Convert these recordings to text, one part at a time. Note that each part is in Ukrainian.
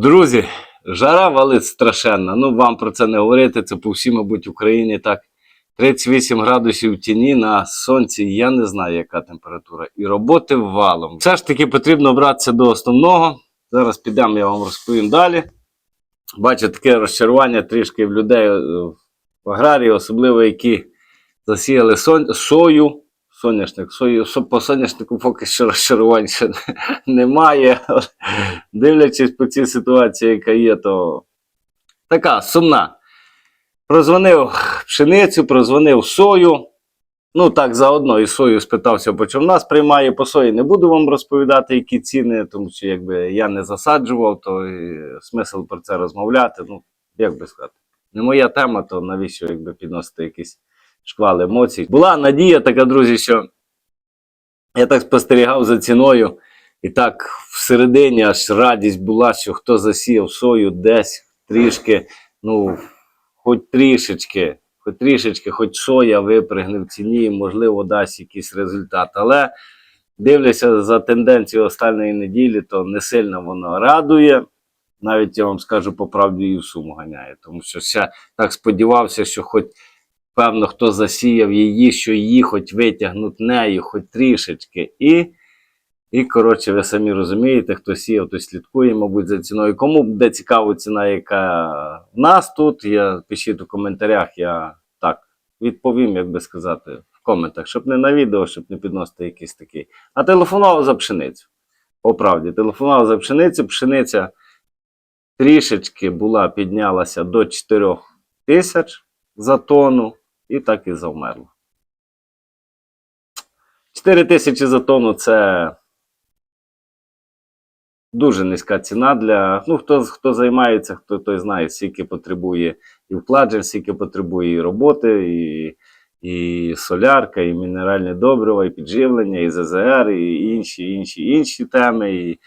Друзі, жара валить страшенна. Ну, вам про це не говорити. Це по всій, мабуть, Україні так. 38 градусів в тіні на сонці, я не знаю, яка температура. І роботи валом. Все ж таки потрібно братися до основного. Зараз підемо, я вам розповім далі. Бачу таке розчарування трішки в людей е, в аграрії, особливо які засіяли сон- сою. Соняшник, сою, по соняшнику поки що розчарувань ще немає. Дивлячись по цій ситуації, яка є, то така сумна. Прозвонив пшеницю, прозвонив сою. Ну так, заодно і сою спитався, по чому нас приймає. По сої не буду вам розповідати, які ціни, тому що якби я не засаджував, то смисл про це розмовляти. Ну, як би сказати, не моя тема, то навіщо якби підносити якісь шквал емоцій. Була надія така, друзі, що я так спостерігав за ціною, і так всередині аж радість була, що хто засіяв сою десь трішки, ну, хоч трішечки, хоч трішечки, хоч соя випригне в ціні, можливо, дасть якийсь результат. Але дивлюся за тенденцією останньої неділі, то не сильно воно радує. Навіть я вам скажу по правді і в суму ганяє. Тому що ще так сподівався, що хоч певно хто засіяв її, що її хоч витягнуть нею, хоч трішечки. І, і коротше, ви самі розумієте, хто сіяв, той слідкує, мабуть, за ціною. Кому буде цікава ціна, яка в нас тут, я пишіть у коментарях, я так відповім, як би сказати, в коментах, щоб не на відео, щоб не підносити якийсь такий. А телефонував за пшеницю. По правді, телефонував за пшеницю. Пшениця трішечки була, піднялася до 4 тисяч за тонну і так і завмерла. 4 тисячі за тонну це дуже низька ціна для. Ну, хто, хто займається, хто той знає, скільки потребує і вкладжень, скільки потребує і роботи, і, і солярка, і мінеральне добриво, і підживлення, і ЗЗР, і інші, інші, інші теми. І...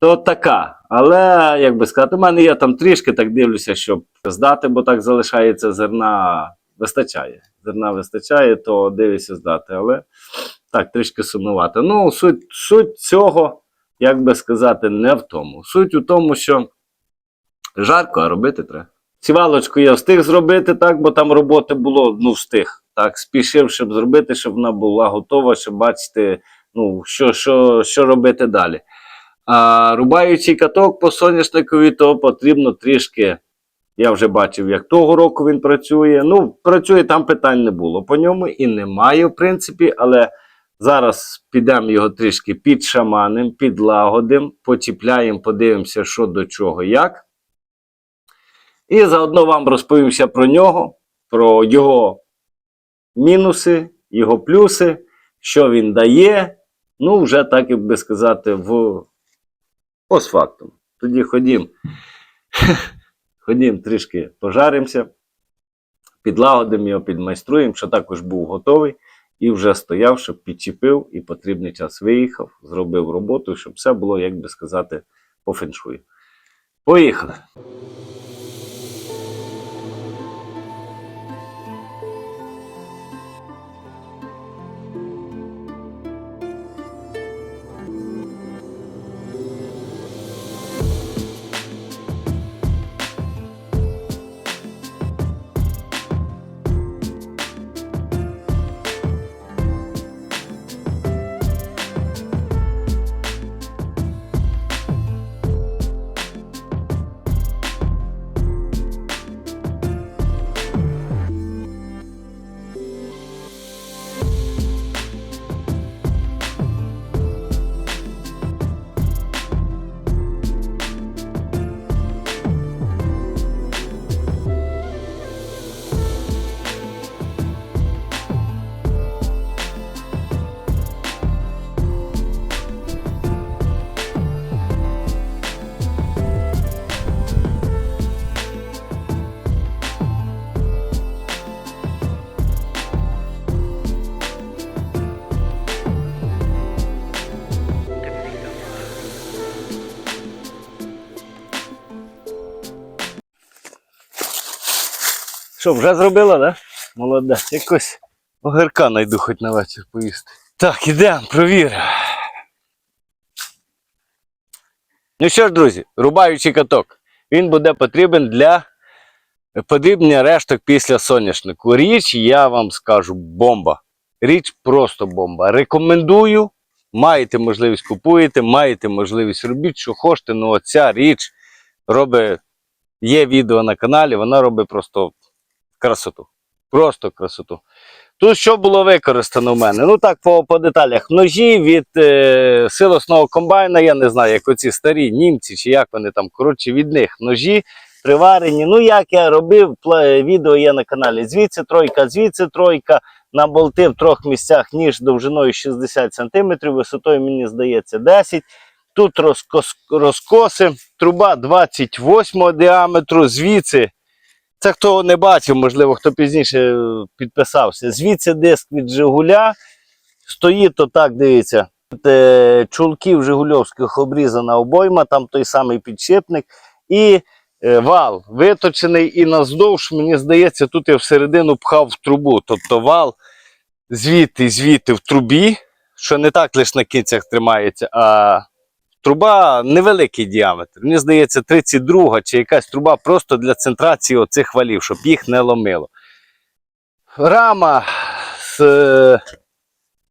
То така. Але, як би сказати, у мене є там трішки, так дивлюся, щоб здати, бо так залишається зерна, вистачає. Зерна вистачає, то дивлюся здати. Але так, трішки сумнувати. Ну, суть, суть цього, як би сказати, не в тому. Суть у тому, що жарко, а робити треба. Сівалочку я встиг зробити так, бо там роботи було, ну, встиг. Так, спішив, щоб зробити, щоб вона була готова, щоб бачити, ну, що, що, що робити далі. А рубаючий каток по соняшникові, то потрібно трішки. Я вже бачив, як того року він працює. Ну, працює, там питань не було по ньому і немає, в принципі, але зараз підемо його трішки підшаманим, підлагодим, почіпляємо, подивимося, що до чого, як. І заодно вам розповімся про нього, про його мінуси, його плюси, що він дає. Ну, вже так, як би сказати, в постфактум. Тоді ходім, ходім трішки пожаримося, підлагодимо його, підмайструємо, що також був готовий і вже стояв, щоб підчепив і потрібний час виїхав, зробив роботу, щоб все було, як би сказати, по феншую. Поїхали! Що, вже зробила, да? Молодець. Якось огірка найду хоч на вечір поїсти. Так, ідемо, провіримо. Ну що ж, друзі, рубаючий каток. Він буде потрібен для подрібнення решток після соняшнику. Річ, я вам скажу, бомба. Річ просто бомба. Рекомендую. Маєте можливість купуєте, маєте можливість робіть, що хочете. Ну, оця річ робить. Є відео на каналі, вона робить просто красоту. Просто красоту. Тут що було використано в мене? Ну так, по, по деталях. Ножі від е, силосного комбайна, я не знаю, як оці старі німці, чи як вони там, коротше, від них ножі приварені. Ну, як я робив, відео є на каналі. Звідси тройка, звідси тройка. На болти в трьох місцях ніж довжиною 60 см, висотою, мені здається, 10 Тут розкос, розкоси, труба 28 діаметру, звідси. Це хто не бачив, можливо, хто пізніше підписався. Звідси диск від Жигуля. Стоїть отак, дивіться. Е, чулків Жигульовських обрізана обойма, там той самий підшипник. І е, вал виточений і наздовж, мені здається, тут я всередину пхав в трубу. Тобто вал звідти, звідти в трубі, що не так лише на кінцях тримається, а труба невеликий діаметр. Мені здається, 32 чи якась труба просто для центрації оцих валів, щоб їх не ломило. Рама з е,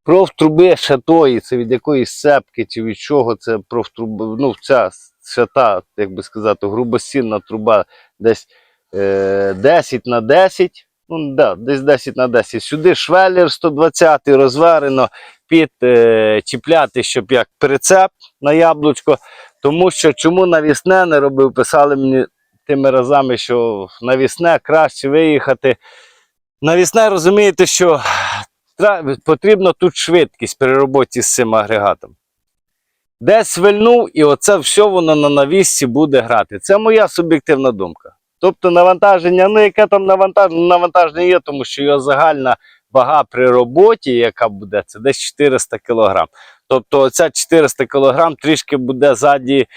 профтруби шатої, це від якоїсь сепки чи від чого це профтруба, ну ця шата, як би сказати, грубосінна труба десь е, 10 на 10. Ну, да, десь 10 на 10. Сюди швеллер 120 розварено під е, чіпляти, щоб як прицеп на яблучко. Тому що чому навісне не робив, писали мені тими разами, що навісне краще виїхати. Навісне розумієте, що потрібна тут швидкість при роботі з цим агрегатом. Десь вильнув, і оце все воно на навісці буде грати. Це моя суб'єктивна думка. Тобто навантаження, ну яке там навантаження, навантаження є, тому що його загальна вага при роботі, яка буде, це десь 400 кг. Тобто оця 400 кг трішки буде ззаді,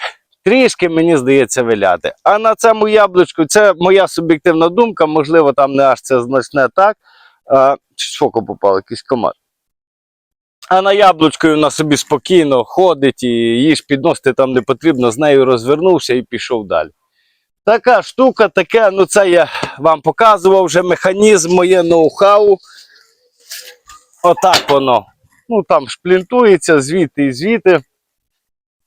трішки, мені здається, виляти. А на цьому яблучку, це моя суб'єктивна думка, можливо, там не аж це значне так. А, з попав якийсь комар. А на яблучкою вона собі спокійно ходить і її ж підносити там не потрібно, з нею розвернувся і пішов далі. Така штука, таке, ну це я вам показував вже механізм, моє ноу-хау. Отак воно. Ну там шплінтується звідти і звідти.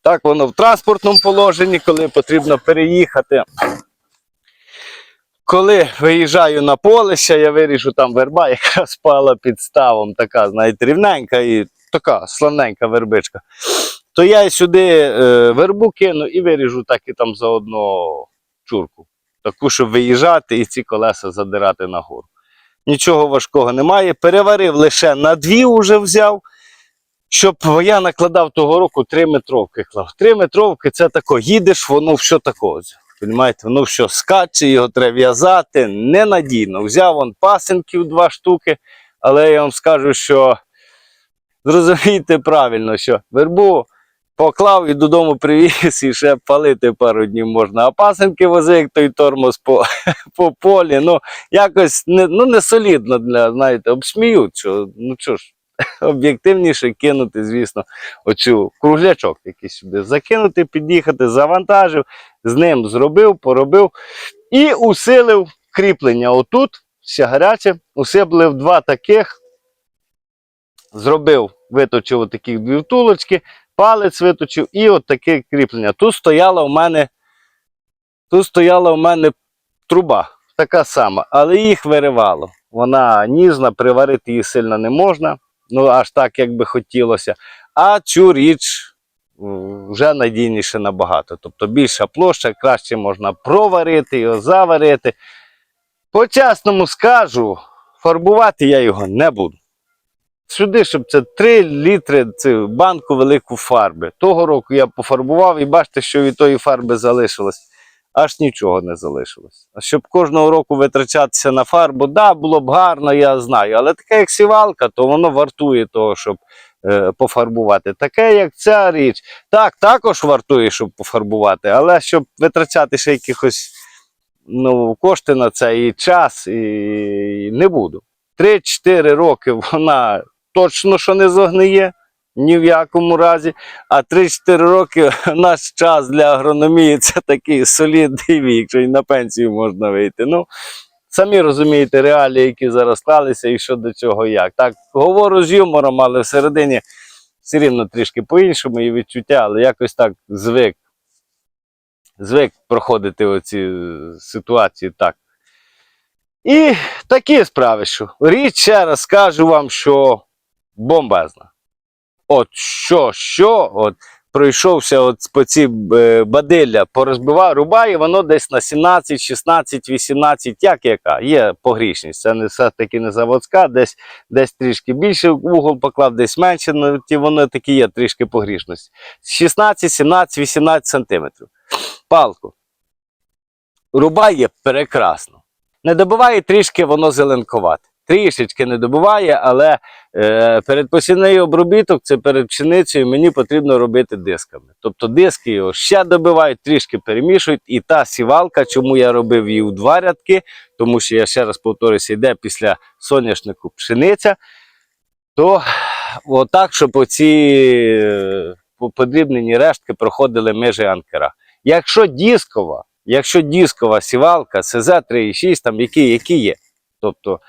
Так воно в транспортному положенні, коли потрібно переїхати. Коли виїжджаю на поле, я виріжу там верба, яка спала під ставом, така, знаєте, рівненька і така славненька вербичка. То я сюди е, вербу кину і виріжу так і там заодно чурку. Таку, щоб виїжджати і ці колеса задирати нагору. Нічого важкого немає. Переварив лише на дві вже взяв. Щоб я накладав того року 3 метровки клав. 3 метровки це тако, їдеш, воно все тако. Понімаєте, воно все скаче, його треба в'язати. Ненадійно. Взяв он пасенків два штуки, але я вам скажу, що зрозумійте правильно, що вербу поклав і додому привіз, і ще палити пару днів можна. А пасенки возив, як той тормоз по, по полі. Ну, якось не, ну, не солідно для, знаєте, обсміють, що ну що ж, об'єктивніше кинути, звісно, оцю круглячок якийсь сюди. Закинути, під'їхати, завантажив, з ним зробив, поробив і усилив кріплення. Отут, ще гаряче, усилив два таких, зробив, виточив отаких дві втулочки, палець виточив і от таке кріплення. Тут стояла у мене, тут стояла у мене труба, така сама, але їх виривало. Вона ніжна, приварити її сильно не можна, ну аж так, як би хотілося. А цю річ вже надійніше набагато. Тобто більша площа, краще можна проварити його, заварити. По чесному скажу, фарбувати я його не буду. Сюди, щоб це 3 літри цю банку велику фарби. Того року я пофарбував і бачите, що від тої фарби залишилось. Аж нічого не залишилось. А щоб кожного року витрачатися на фарбу, да, було б гарно, я знаю. Але таке, як сівалка, то воно вартує того, щоб е, пофарбувати. Таке, як ця річ, так, також вартує, щоб пофарбувати, але щоб витрачати ще якихось ну, кошти на це і час, і не буду. 3-4 роки вона точно що не зогниє, ні в якому разі. А 3-4 роки наш час для агрономії це такий солідний вік, що й на пенсію можна вийти. Ну, самі розумієте реалії, які зараз склалися, і що до цього як. Так, говорю з юмором, але всередині все рівно трішки по-іншому і відчуття, але якось так звик. Звик проходити оці е, ситуації так. І такі справи, що річ ще раз скажу вам, що бомбезна. От що, що, от пройшовся от по ці е, бадилля, порозбивав, рубає, воно десь на 17, 16, 18, як яка. Є погрішність. Це не все-таки не заводська, десь, десь трішки більше угол поклав, десь менше, ну, ті воно такі є трішки погрішності. 16, 17, 18 сантиметрів. Палку. Рубає прекрасно. Не добиває трішки, воно зеленкувате. Трішечки не добиває, але е, передпосівний обробіток це перед пшеницею мені потрібно робити дисками. Тобто диски його ще добивають, трішки перемішують. І та сівалка, чому я робив її у два рядки, тому що я ще раз повторюся, йде після соняшнику пшениця, то отак, щоб оці е, подрібнені рештки проходили межі анкера. Якщо дискова, якщо дискова сівалка, СЗ 3,6, там які, які є. Тобто,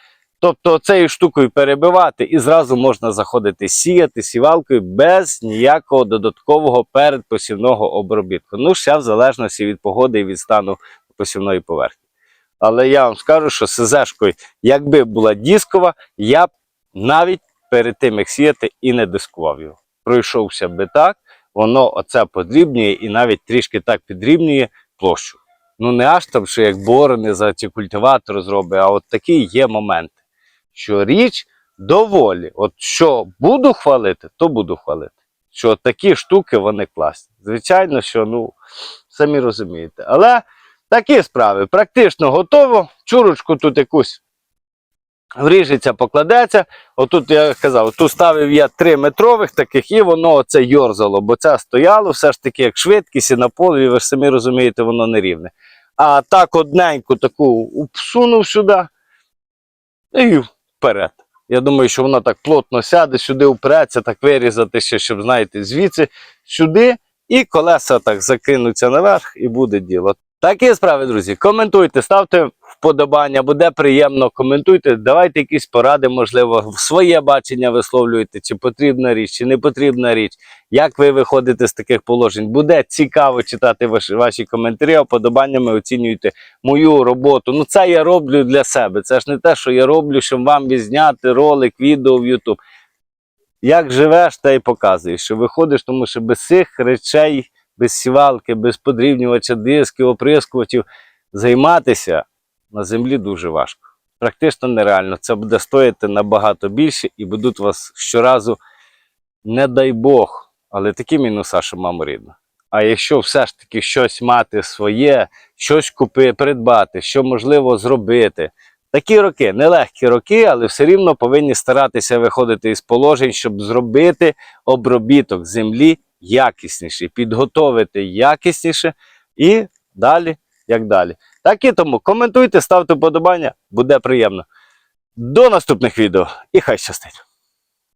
тобто цією штукою перебивати і зразу можна заходити сіяти сівалкою без ніякого додаткового передпосівного обробітку. Ну, ще в залежності від погоди і від стану посівної поверхні. Але я вам скажу, що СЗшкою, якби була дискова, я б навіть перед тим, як сіяти, і не дискував його. Пройшовся би так, воно оце подрібнює і навіть трішки так підрівнює площу. Ну не аж там, що як борони за ці культиватор зробить, а от такі є моменти, що річ доволі. От що буду хвалити, то буду хвалити. Що такі штуки вони класні. Звичайно, що ну, самі розумієте. Але такі справи практично готово. Чурочку тут якусь вріжеться, покладеться. Отут я казав, тут ставив я 3 метрових таких, і воно оце йорзало, бо це стояло все ж таки як швидкість і на полі, ви ж самі розумієте, воно не рівне. А так одненьку таку всунув сюди і вперед. Я думаю, що воно так плотно сяде, сюди впреться, так вирізати ще, щоб, знаєте, звідси сюди, і колеса так закинуться наверх, і буде діло. Такі справи, друзі. Коментуйте, ставте вподобання, буде приємно. Коментуйте, давайте якісь поради, можливо, своє бачення висловлюєте, чи потрібна річ, чи не потрібна річ. Як ви виходите з таких положень? Буде цікаво читати ваші, ваші коментарі, вподобаннями оцінюйте мою роботу. Ну, це я роблю для себе. Це ж не те, що я роблю, щоб вам відзняти ролик, відео в YouTube. Як живеш, та й показуєш, що виходиш, тому що без цих речей, без сівалки, без подрівнювача дисків, оприскувачів займатися на землі дуже важко. Практично нереально. Це буде стоїти набагато більше і будуть вас щоразу, не дай Бог, але такі мінуса, що мама рідна. А якщо все ж таки щось мати своє, щось купити, придбати, що можливо зробити. Такі роки, нелегкі роки, але все рівно повинні старатися виходити із положень, щоб зробити обробіток землі якісніший, підготовити якісніше і далі, як далі. Так і тому коментуйте, ставте вподобання, буде приємно. До наступних відео і хай щастить!